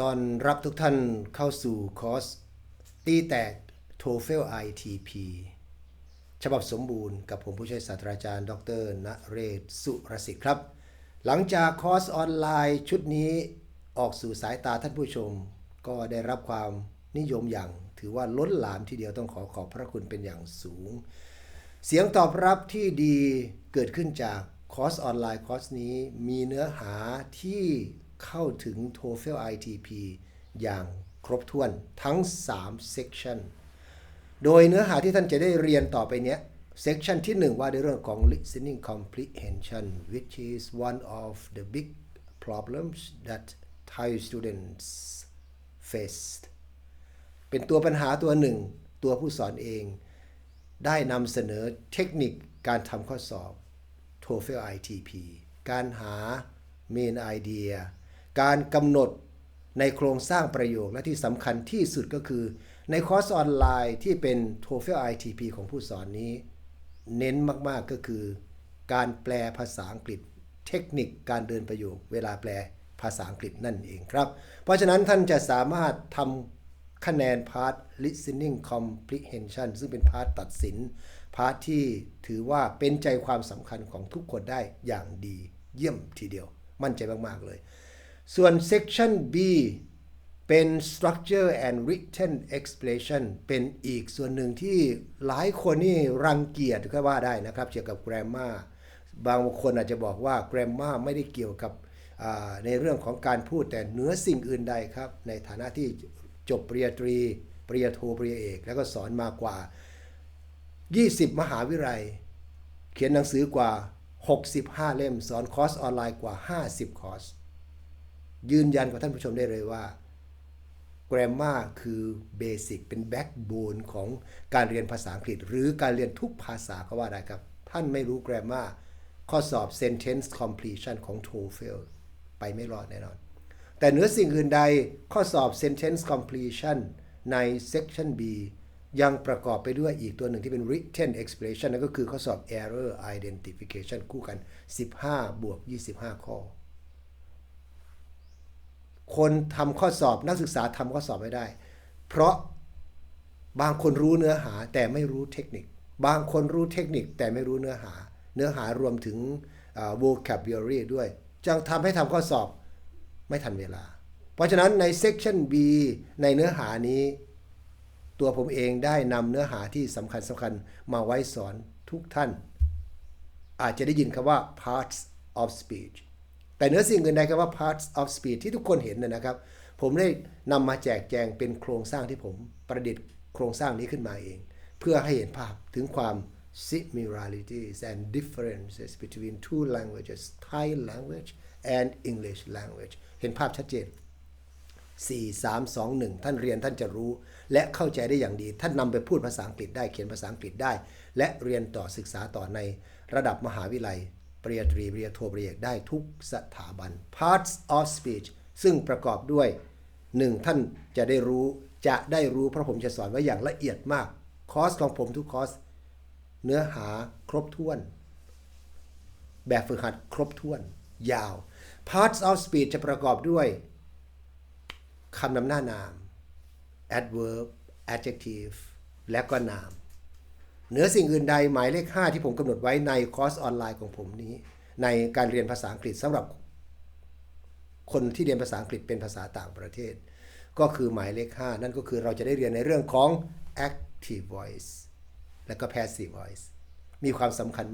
ตอนรับทุกท่านเข้าสู่คอร์สตีแตก TOEFL ITP ฉบับสมบูรณ์กับผมผู้ช่วยศาสตราจารย์ ดรณเรศสุรสิทธิ์ครับ หลังจากคอร์สออนไลน์ชุดนี้ออกสู่สายตาท่านผู้ชม ก็ได้รับความนิยมอย่างถือว่าล้นหลามทีเดียวต้องขอขอบพระคุณเป็นอย่างสูง เสียงตอบรับที่ดีเกิดขึ้นจากคอร์สออนไลน์คอร์สนี้มีเนื้อหาที่ เข้าถึง TOEFL ITP อย่างครบถ้วนทั้ง 3 section โดยเนื้อหาที่ท่านจะได้เรียนต่อไปเนี้ย section ที่ 1 ว่าด้วยเรื่องของ listening comprehension which is one of the big problems that Thai students faced เป็นตัวปัญหาตัวหนึ่ง ตัวผู้สอนเอง ได้นำเสนอเทคนิคการทำข้อสอบ TOEFL ITP การหา main idea การกำหนดในโครงสร้างประโยคและที่สำคัญที่สุดก็คือ ในคอร์สออนไลน์ที่เป็น TOEFL ITP ของผู้สอนนี้ เน้นมาก ๆ ก็คือ การแปลภาษาอังกฤษ เทคนิคการเดินประโยค เวลาแปลภาษาอังกฤษนั่นเองครับ เพราะฉะนั้นท่านจะสามารถทำคะแนนพาร์ท listening comprehension ซึ่งเป็นพาร์ทตัดสิน พาร์ทที่ถือว่าเป็นใจความสำคัญของทุกคนได้อย่างดีเยี่ยมทีเดียว มั่นใจมาก ๆ เลย ส่วน section B เป็น structure and written expression เป็นอีกส่วนหนึ่งที่หลายคนนี่รังเกียจก็ว่าได้นะครับ เกี่ยวกับ grammar บางคนอาจจะบอกว่า grammar ไม่ได้เกี่ยวกับในเรื่องของการพูดแต่เหนือสิ่งอื่นใดครับ ในฐานะที่จบปริญญาตรี ปริญญาโทปริญญาเอก แล้วก็สอนมากว่า 20 มหาวิทยาลัย เขียนหนังสือกว่า 65 เล่ม สอนคอร์สออนไลน์กว่า 50 คอร์ส ยืนยันกับท่านผู้ชมได้เลยว่า Grammar คือเบสิกเป็นแบ็กโบนของการเรียนภาษาอังกฤษ หรือการเรียนทุกภาษาก็ว่าได้ครับ ท่านไม่รู้ Grammar ข้อสอบ sentence completion ของ TOEFL ไปไม่รอดแน่นอน แต่เหนือสิ่งอื่นใดข้อสอบ sentence completion ใน section B ยังประกอบไปด้วยอีกตัวหนึ่งที่เป็น written expression นั่นก็คือข้อสอบ error identification คู่กัน 15 บวก 25 ข้อ คนทำข้อสอบนักศึกษาทำข้อสอบไม่ได้ เพราะบางคนรู้เนื้อหาแต่ไม่รู้เทคนิค บางคนรู้เทคนิคแต่ไม่รู้เนื้อหา เนื้อหารวมถึง vocabulary ด้วยจึงทำให้ทำข้อสอบไม่ทันเวลา เพราะฉะนั้นใน section B ในเนื้อหานี้ ตัวผมเองได้นำเนื้อหาที่สำคัญสำคัญมาไว้สอนทุกท่าน อาจจะได้ยินคำว่า parts of speech แต่เนื้อสิ่งอื่นใดก็ว่า parts of speed ที่ทุกคนเห็นนะครับ ผมได้นำมาแจกแจงเป็นโครงสร้างที่ผมประดิษฐ์โครงสร้างนี้ขึ้นมาเอง เพื่อให้เห็นภาพถึงความ similarities and differences between two languages Thai language and English language เห็นภาพชัดเจน 4 3 2 1 ท่านเรียนท่านจะรู้ และเข้าใจได้อย่างดี ท่านนำไปพูดภาษาอังกฤษได้เขียนภาษาอังกฤษได้ และเรียนต่อศึกษาต่อในระดับมหาวิทยาลัย ปริญญาตรีปริญญาโทปริญญาได้ทุกสถาบัน parts of speech ซึ่งประกอบด้วย 1. ท่านจะได้รู้จะได้รู้เพราะผมจะสอนไว้อย่างละเอียดมาก คอร์สของผมทุกคอร์ส เนื้อหาครบถ้วน แบบฝึกหัดครบถ้วน ยาว parts of speech จะประกอบด้วยคำนำหน้านาม adverb adjective และก็นาม เหนือสิ่งอื่นใดหมายเลข 5 ที่ผมกำหนดไว้ในคอร์สออนไลน์ของผมนี้ ในการเรียนภาษาอังกฤษสำหรับคนที่เรียนภาษาอังกฤษเป็นภาษาต่างประเทศ ก็คือหมายเลข 5 นั่นก็คือเราจะได้เรียนในเรื่องของ active voice และก็ passive voice มีความสำคัญ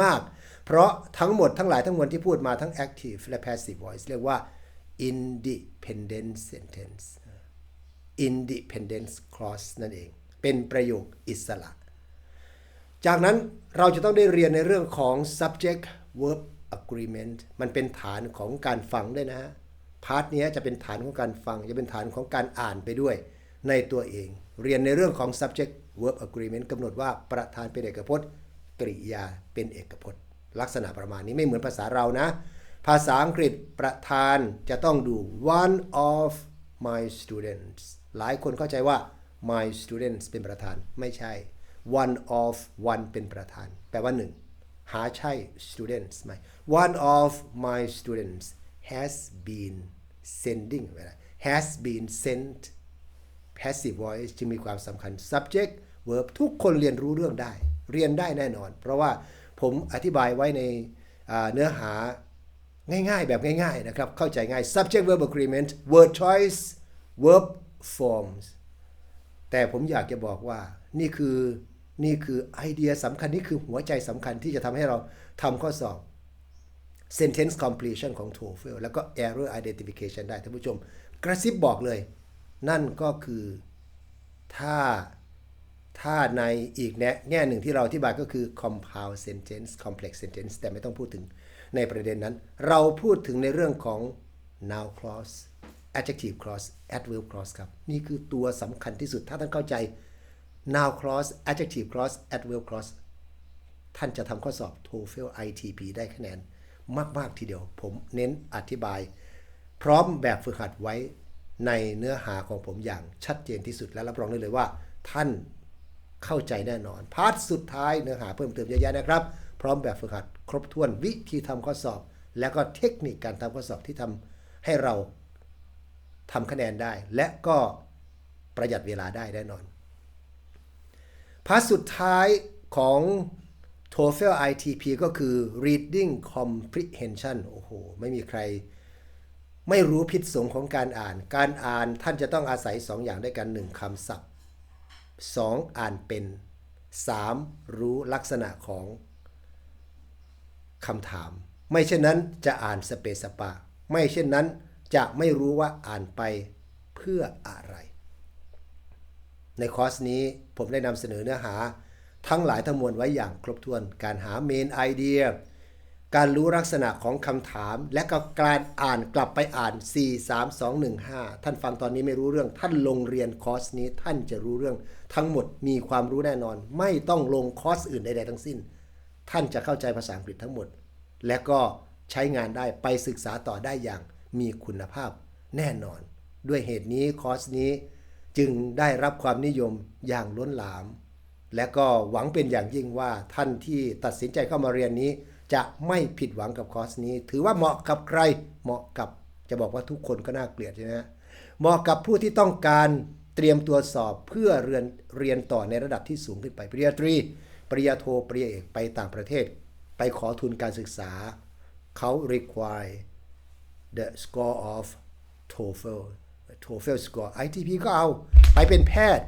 มาก ๆ เพราะทั้งหมดทั้งหลายทั้งมวลที่พูดมาทั้ง active และ passive voice เรียกว่า independent sentence independent clause นั่นเอง เป็นประโยคอิสระ จากนั้นเราจะต้องได้เรียนในเรื่องของ subject verb agreement มันเป็นฐานของการฟังด้วยนะฮะพาร์ทนี้จะเป็นฐานของการฟัง จะเป็นฐานของการอ่านไปด้วยในตัวเอง เรียนในเรื่องของ subject verb agreement กำหนดว่าประธานเป็นเอกพจน์ กริยาเป็นเอกพจน์ ลักษณะประมาณนี้ไม่เหมือนภาษาเรานะ ภาษาอังกฤษประธานจะต้องดู one of my students หลายคนเข้าใจว่า my students เป็นประธานไม่ใช่ one of one เป็นประธาน แปลว่าหนึ่งหาใช่ students ไหม one of my students has been sending has been sent passive voice จึงมีความสำคัญ subject verb ทุกคนเรียนรู้เรื่องได้ เรียนได้แน่นอน เพราะว่าผมอธิบายไว้ในเนื้อหาง่ายๆ แบบง่ายๆนะครับ เข้าใจง่าย subject verb agreement word choice verb forms แต่ผมอยากจะบอกว่านี่คือ นี่คือไอเดียสำคัญ นี่คือหัวใจสำคัญที่จะทำให้เราทำข้อสอบ sentence completion ของ TOEFL แล้วก็ error identification ได้ท่านผู้ชม กระซิบบอกเลย นั่นก็คือถ้าถ้าในอีกแง่แง่หนึ่งที่เราอธิบายก็คือ compound sentence complex sentence แต่ไม่ต้องพูดถึงในประเด็นนั้น เราพูดถึงในเรื่องของ noun clause adjective clause adverb clause ครับ นี่คือตัวสำคัญที่สุดถ้าท่านเข้าใจ noun clause adjective clause adverb clause ท่านจะทำข้อสอบ TOEFL ITP ได้คะแนนมาก ๆ ทีเดียว ผมเน้นอธิบาย พร้อมแบบฝึกหัดไว้ในเนื้อหาของผมอย่างชัดเจนที่สุดและรับรองได้เลยว่า ท่านเข้าใจแน่นอน พาร์ทสุดท้ายเนื้อหาเพิ่มเติมเยอะแยะนะครับ พร้อมแบบฝึกหัดครบถ้วนวิธีทำข้อสอบ และก็เทคนิคการทำข้อสอบที่ทำให้เราทำคะแนนได้ และก็ประหยัดเวลาได้แน่นอน พาร์ทสุดท้ายของ TOEFL ITP ก็คือ reading comprehension โอ้โห ไม่มีใคร ไม่รู้พิษสงของการอ่าน การอ่านท่านจะต้องอาศัย 2 อย่างด้วยกัน1คำศัพท์ 2 อ่านเป็น 3 รู้ลักษณะของคำถาม ไม่เช่นนั้นจะอ่านสเปสปาไม่เช่นนั้นจะไม่รู้ว่าอ่านไปเพื่ออะไร ในคอร์สนี้ผมได้นำเสนอเนื้อหา ทั้งหลายทั้งมวลไว้อย่างครบถ้วน การหาเมนไอเดีย การรู้ลักษณะของคำถาม และก็การอ่านกลับไปอ่าน 4 3 2 1 5 ท่านฟังตอนนี้ไม่รู้เรื่อง ท่านลงเรียนคอร์สนี้ท่านจะรู้เรื่องทั้งหมดมีความรู้แน่นอน ไม่ต้องลงคอร์สอื่นใดๆทั้งสิ้น ท่านจะเข้าใจภาษาอังกฤษทั้งหมด และก็ใช้งานได้ไปศึกษาต่อได้อย่างมีคุณภาพแน่นอน ด้วยเหตุนี้คอร์สนี้ จึงได้รับความนิยมอย่างล้นหลาม และก็หวังเป็นอย่างยิ่งว่าท่านที่ตัดสินใจเข้ามาเรียนนี้ จะไม่ผิดหวังกับคอร์สนี้ ถือว่าเหมาะกับใครเหมาะกับจะบอกว่าทุกคนก็น่าเกลียดใช่ไหมฮะเหมาะกับผู้ที่ต้องการเตรียมตัวสอบเพื่อเรียนเรียนต่อในระดับที่สูงขึ้นไปปริญญาตรี ปริญญาโทปริญญาเอกไปต่างประเทศ ไปขอทุนการศึกษาเขา require the score of TOEFL TOEFL score ITP ก็เอาไปเป็นแพทย์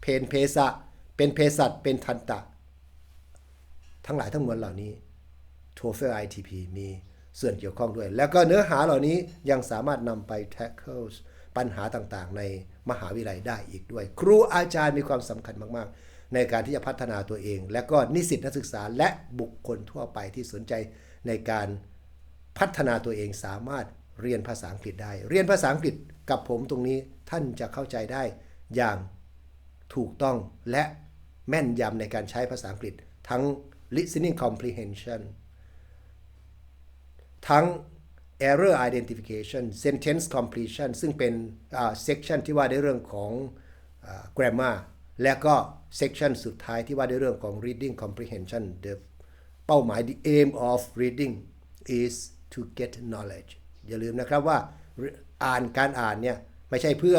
เพนเภสัชเป็นเภสัชเป็นทันตะ ทั้งหลายทั้งมวลเหล่านี้ TOEFL ITP มีส่วนเกี่ยวข้องด้วย แล้วก็เนื้อหาเหล่านี้ยังสามารถนำไป tackle ปัญหาต่างๆ ในมหาวิทยาลัยได้อีกด้วย ครูอาจารย์มีความสำคัญมากๆ ในการที่จะพัฒนาตัวเอง และก็นิสิตนักศึกษาและบุคคลทั่วไปที่สนใจในการพัฒนาตัวเองสามารถ เรียนภาษาอังกฤษได้ เรียนภาษาอังกฤษกับผมตรงนี้ท่านจะเข้าใจได้อย่างถูกต้องและแม่นยำในการใช้ภาษาอังกฤษ ทั้ง listening comprehension ทั้ง error identification sentence completion ซึ่งเป็น uh, section ที่ว่าในเรื่องของ uh, grammar และก็ section สุดท้ายที่ว่าในเรื่องของ reading comprehension the เป้าหมาย the aim of reading is to get knowledge อย่าลืมนะครับว่าอ่านการอ่านเนี่ยไม่ใช่เพื่อ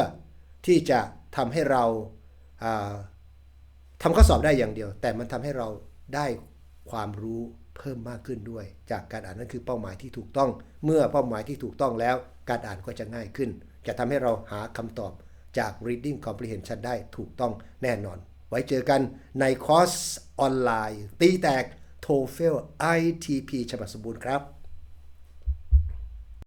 ที่จะทำให้เราทำข้อสอบได้อย่างเดียว แต่มันทำให้เราได้ความรู้เพิ่มมากขึ้นด้วย จากการอ่านนั่นคือเป้าหมายที่ถูกต้อง เมื่อเป้าหมายที่ถูกต้องแล้ว การอ่านก็จะง่ายขึ้น จะทำให้เราหาคำตอบจาก reading comprehension ได้ถูกต้องแน่นอน ไว้เจอกันในคอร์สออนไลน์ ตีแตก TOEFL ITP ฉบับสมบูรณ์ครับ